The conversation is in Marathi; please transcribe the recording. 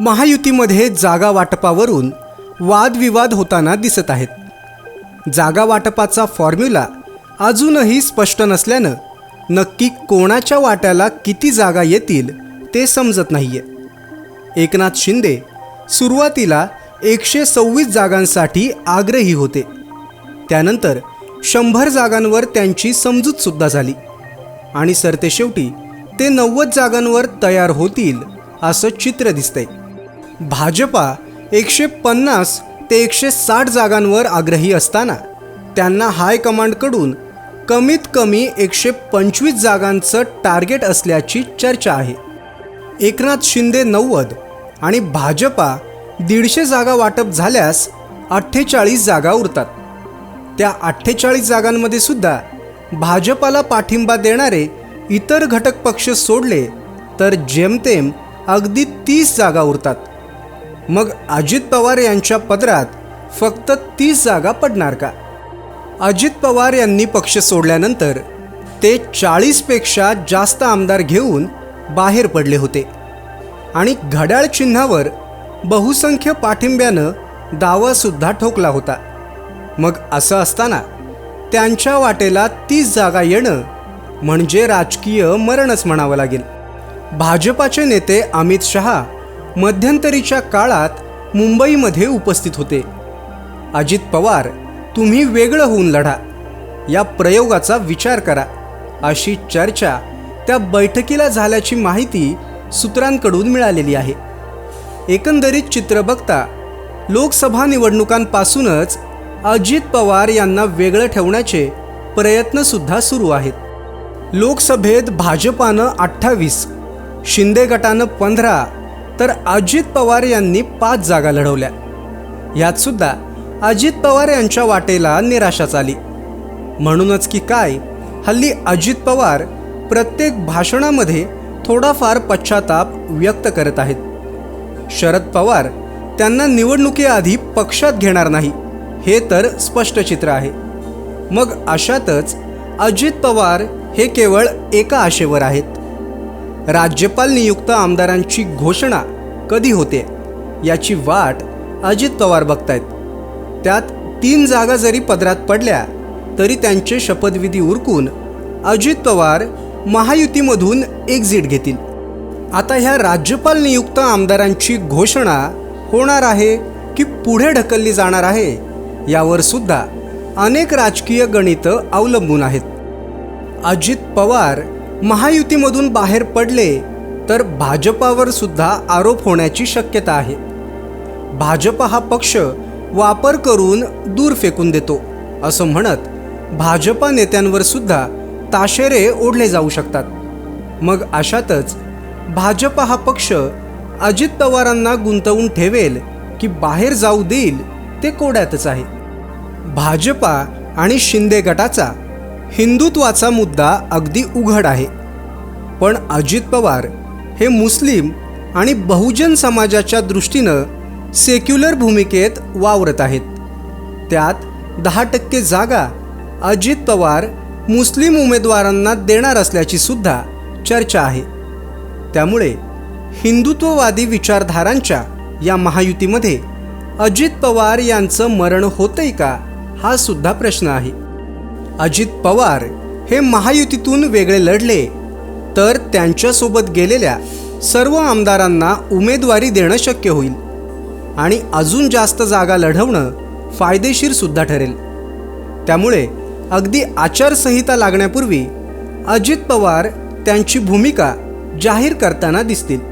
महायुतीमध्ये जागा वाटपावरून वादविवाद होताना दिसत आहेत. जागा वाटपाचा फॉर्म्युला अजूनही स्पष्ट नसल्यानं नक्की कोणाच्या वाट्याला किती जागा येतील ते समजत नाहीये. एकनाथ शिंदे सुरुवातीला एकशे सव्वीस जागांसाठी आग्रही होते. त्यानंतर शंभर जागांवर त्यांची समजूतसुद्धा झाली. आणि सरतेशेवटी ते नव्वद जागांवर तयार होतील असं चित्र दिसतंय. भाजपा एकशे पन्नास ते एकशे साठ जागांवर आग्रही असताना त्यांना हायकमांडकडून कमीत कमी एकशे पंचवीस जागांचं टार्गेट असल्याची चर्चा आहे. एकनाथ शिंदे नव्वद आणि भाजपा दीडशे जागा वाटप झाल्यास अठ्ठेचाळीस जागा उरतात. त्या अठ्ठेचाळीस जागांमध्ये सुद्धा भाजपाला पाठिंबा देणारे इतर घटक पक्ष सोडले तर जेमतेम अगदी तीस जागा उरतात. मग अजित पवार यांच्या पदरात फक्त तीस जागा पडणार का? अजित पवार यांनी पक्ष सोडल्यानंतर ते चाळीसपेक्षा जास्त आमदार घेऊन बाहेर पडले होते. आणि घड्याळ चिन्हावर बहुसंख्य पाठिंब्यानं दावासुद्धा ठोकला होता. मग असं असताना त्यांच्या वाटेला तीस जागा येणं म्हणजे राजकीय मरणच म्हणावं लागेल. भाजपाचे नेते अमित शहा मध्यंतरीच्या काळात मुंबईमध्ये उपस्थित होते. अजित पवार तुम्ही वेगळं होऊन लढा. या प्रयोगाचा विचार करा. अशी चर्चा त्या बैठकीला झाल्याची माहिती सूत्रांकडून मिळालेली आहे. एकंदरीत चित्र बघता लोकसभा निवडणुकांपासूनच अजित पवार यांना वेगळं ठेवण्याचे प्रयत्नसुद्धा सुरू आहेत. लोकसभेत भाजपानं अठ्ठावीस शिंदे गटानं पंधरा तर अजित पवार यांनी पाच जागा लढवल्या. यात सुद्धा अजित पवार यांच्या वाटेला निराशाच आली. म्हणूनच की काय हल्ली अजित पवार प्रत्येक भाषणामध्ये थोडाफार पश्चाताप व्यक्त करत आहेत. शरद पवार त्यांना निवडणुकीआधी पक्षात घेणार नाही हे तर स्पष्ट चित्र आहे. मग अशातच अजित पवार हे केवळ एका आशेवर आहेत. राज्यपाल नियुक्त आमदारांची घोषणा कधी होते याची वाट अजित पवार बघतायत. त्यात तीन जागा जरी पदरात पडल्या तरी त्यांचे शपथविधी उरकून अजित पवार महायुतीमधून एक्झिट घेतील. आता ह्या राज्यपाल नियुक्त आमदारांची घोषणा होणार आहे की पुढे ढकलली जाणार आहे यावर सुद्धा अनेक राजकीय गणितं अवलंबून आहेत. अजित पवार महायुतीमधून बाहेर पडले तर भाजपावर सुद्धा आरोप होण्याची शक्यता आहे. भाजप हा पक्ष वापर करून दूर फेकून देतो असं म्हणत भाजपा नेत्यांवर सुद्धा ताशेरे ओढले जाऊ शकतात. मग अशातच भाजप हा पक्ष अजित पवारांना गुंतवून ठेवेल की बाहेर जाऊ देईल ते कोड्यातच आहे. भाजपा आणि शिंदे गटाचा हिंदुत्वाचा मुद्दा अगदी उघड आहे. पण अजित पवार हे मुस्लिम आणि बहुजन समाजाच्या दृष्टीनं सेक्युलर भूमिकेत वावरत आहेत. त्यात दहा टक्के जागा अजित पवार मुस्लिम उमेदवारांना देणार असल्याची सुद्धा चर्चा आहे. त्यामुळे हिंदुत्ववादी विचारधारांच्या या महायुतीमध्ये अजित पवार यांचं मरण होतंय का हा सुद्धा प्रश्न आहे. अजित पवार हे महायुतीतून वेगळे लढले. तर त्यांच्यासोबत गेलेल्या सर्व आमदारांना उमेदवारी देणं शक्य होईल. आणि अजून जास्त जागा लढवणं फायदेशीर सुद्धा ठरेल. त्यामुळे अगदी आचारसंहिता लागण्यापूर्वी अजित पवार त्यांची भूमिका जाहीर करताना दिसतील.